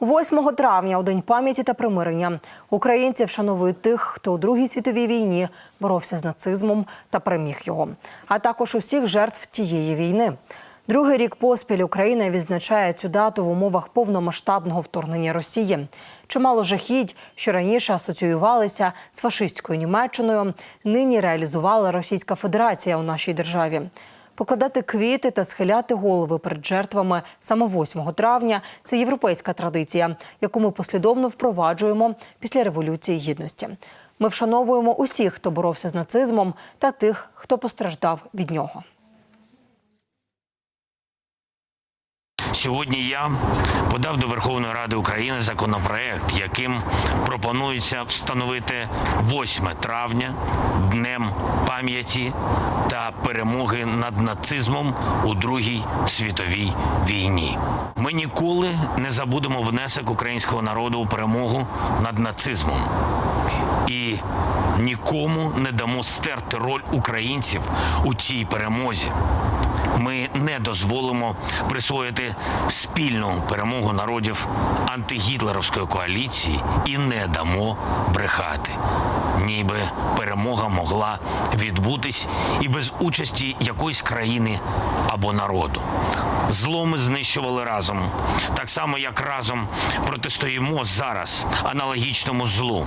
8 травня, у день пам'яті та примирення, українці вшановують тих, хто у Другій світовій війні боровся з нацизмом та переміг його, а також усіх жертв тієї війни. Другий рік поспіль Україна відзначає цю дату в умовах повномасштабного вторгнення Росії. Чимало жахіть, що раніше асоціювалися з фашистською Німеччиною, нині реалізувала Російська Федерація у нашій державі. Покладати квіти та схиляти голови перед жертвами саме 8 травня це європейська традиція, яку ми послідовно впроваджуємо після революції гідності. Ми вшановуємо усіх, хто боровся з нацизмом, та тих, хто постраждав від нього. Сьогодні я подав до Верховної Ради України законопроект, яким пропонується встановити 8 травня днем пам'яті та перемоги над нацизмом у Другій світовій війні. Ми ніколи не забудемо внесок українського народу у перемогу над нацизмом і нікому не дамо стерти роль українців у цій перемозі. Ми не дозволимо присвоїти спільну перемогу народів антигітлерівської коаліції і не дамо брехати. Ніби перемога могла відбутись і без участі якоїсь країни або народу. Зло ми знищували разом, так само як разом протистоїмо зараз аналогічному злу.